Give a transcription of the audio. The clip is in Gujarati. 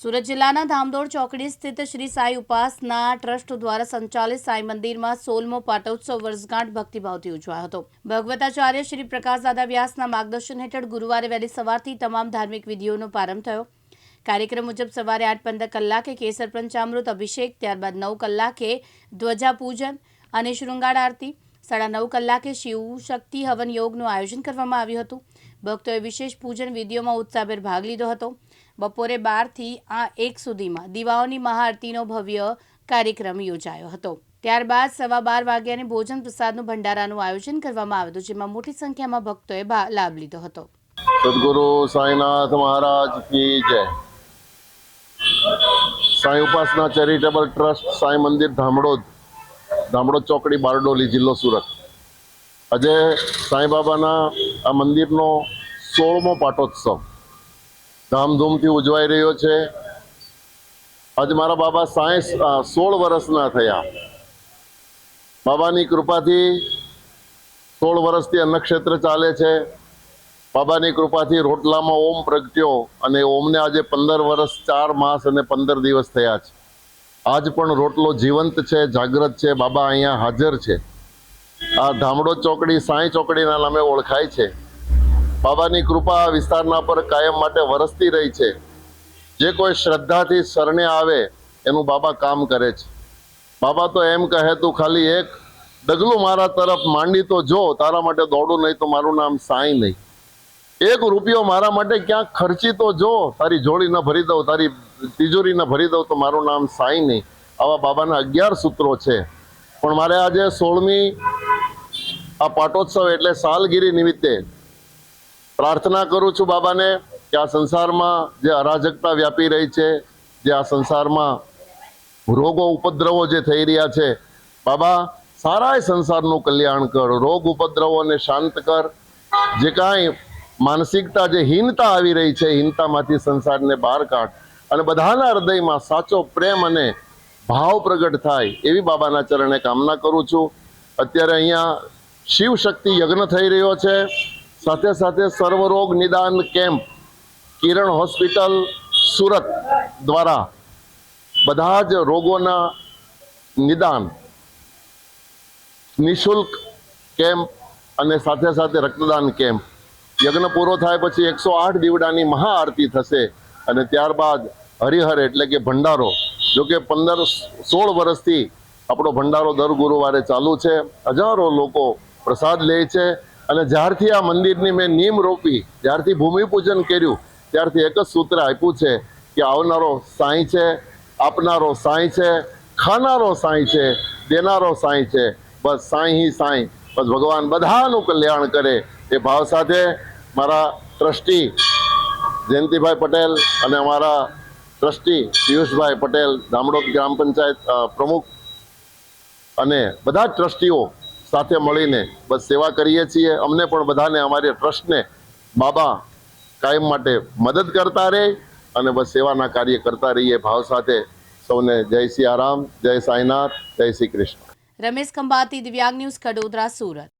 સુરત જિલ્લાના ધામદોડ ચોકડી સ્થિત શ્રી સાંઈ ઉપાસના ટ્રસ્ટ દ્વારા સંચાલિત સાંઈ મંદિરમાં સોલમો પાટોત્સવ વર્ષગાંઠ ભક્તિભાવથી ઉજવાયો હતો. ભગવતાચાર્ય શ્રી પ્રકાશ દાદા વ્યાસના માર્ગદર્શન હેઠળ ગુરુવારે વહેલી સવારથી તમામ ધાર્મિક વિધિઓનો પ્રારંભ થયો. કાર્યક્રમ મુજબ સવારે આઠ પંદર કલાકે કેસર પંચામૃત અભિષેક, ત્યારબાદ નવ કલાકે ધ્વજા પૂજન અને શૃંગાર આરતી, સાડા નવ કલાકે શિવ શક્તિ હવન યોગનું આયોજન કરવામાં આવ્યું હતું. ભક્તોએ વિશેષ પૂજન વિધિઓમાં ઉત્સાહભેર ભાગ લીધો હતો. બપોરે બારથી આ એક સુધીમાં દીવાઓની મહાઆરતીનો ભવ્ય કાર્યક્રમ યોજાયો હતો. ત્યારબાદ સવા બાર વાગ્યાને ભોજન પ્રસાદનું ભંડારાનું આયોજન કરવામાં આવ્યું હતું, જેમાં મોટી સંખ્યામાં ભક્તોએ લાભ લીધો હતો. સદગુરુ સાંઈનાથ મહારાજ કી જય. સાંઈ ઉપાસના ચેરિટેબલ ટ્રસ્ટ સાંઈ મંદિર ધામડોદ ધામડોદ ચોકડી, બારડોલી જિલ્લો સુરત. આજે સાંઈબાબાના આ મંદિરનો સોળમો પાટોત્સવ. ધામધૂમથી ઉજવાઈ રહ્યો છે. આજે મારા બાબા સાંઈ સોળ વર્ષના થયા. બાબાની કૃપાથી સોળ વર્ષથી અન્નક્ષેત્ર ચાલે છે. બાબાની કૃપાથી રોટલામાં ઓમ પ્રગટ્યો અને ઓમને આજે પંદર વર્ષ, ચાર માસ અને પંદર દિવસ થયા છે. આજ પણ રોટલો જીવંત છે, જાગ્રત છે, બાબા અહીંયા હાજર છે. આ ધામડો ચોકડી, સાંઈ ચોકડીના નામે ઓળખાય છે. બાબાની કૃપા આ વિસ્તારના પર કાયમ માટે વરસતી રહી છે. જે કોઈ શ્રદ્ધાથી શરણે આવે, એનું બાબા કામ કરે છે. બાબા તો એમ કહે, તું ખાલી એક ડગલું મારા તરફ માંડી તો જો, તારા માટે દોડું નહીં તો મારું નામ સાંઈ નહીં. એક રૂપિયો મારા માટે ક્યાંક ખર્ચી તો જો, તારી જોડી ન ભરી દઉં, તારી તિજોરી ન ભરી દઉં તો મારું નામ સાંઈ નહીં. આવા બાબાના અગિયાર સૂત્રો છે. પણ મારે આજે સોળમી આ પાટોત્સવ એટલે સાલગીરી નિમિત્તે પ્રાર્થના કરું છું બાબાને કે આ સંસારમાં જે અરાજકતા વ્યાપી રહી છે, જે આ સંસારમાં રોગો, ઉપદ્રવો જે થઈ રહ્યા છે, બાબા સારા સંસારનું કલ્યાણ કર, રોગ, ઉપદ્રવોને શાંત કર. જે કાંઈ માનસિકતા, જે હીનતા આવી રહી છે, હીનતામાંથી સંસારને બહાર કાઢ અને બધાના હૃદયમાં સાચો પ્રેમ અને ભાવ પ્રગટ થાય એવી બાબાના ચરણે કામના કરું છું. અત્યારે અહીંયા શિવ શક્તિ યજ્ઞ થઈ રહ્યો છે. સાથે સાથે સર્વરોગ નિદાન કેમ્પ, કિરણ હોસ્પિટલ, સુરત દ્વારા બધા જ રોગોના નિદાન, નિશુલ્ક કેમ્પ અને સાથે સાથે રક્તદાન કેમ્પ. યજ્ઞ પૂરો થાય પછી એકસો આઠ દીવડાની મહાઆરતી થશે અને ત્યારબાદ હરિહર એટલે કે ભંડારો. જો કે પંદર સોળ વર્ષથી આપણો ભંડારો દર ગુરુવારે ચાલુ છે. હજારો લોકો પ્રસાદ લે છે. અને જ્યારથી આ મંદિરની મેં નીમ રોપી, જ્યારથી ભૂમિપૂજન કર્યું, ત્યારથી એક જ સૂત્ર આપ્યું છે કે આવનારો સાંઈ છે, આપનારો સાંઈ છે, ખાનારો સાંઈ છે, દેનારો સાંઈ છે, બસ સાંઈ હી સાંઈ. બસ ભગવાન બધાનું કલ્યાણ કરે એ ભાવ સાથે મારા ટ્રસ્ટી જયંતિભાઈ પટેલ અને અમારા ટ્રસ્ટી પિયુષભાઈ પટેલ ધામડોદ ગ્રામ પંચાયત પ્રમુખ અને બધા જ ટ્રસ્ટીઓ સાથે મળીને બસ સેવા કરીએ છીએ. અમને પણ બધાને અમારી ટ્રસ્ટને બાબા કાયમ માટે મદદ કરતા રહે અને બસ સેવાના કાર્ય કરતા રહીએ. ભાવ સાથે સૌને જય સિયારામ જય સાંઈનાથ, જય શ્રી કૃષ્ણ. રમેશ ખંભાતી, દિવ્યાંગ ન્યૂઝ કડોદરા સુરત.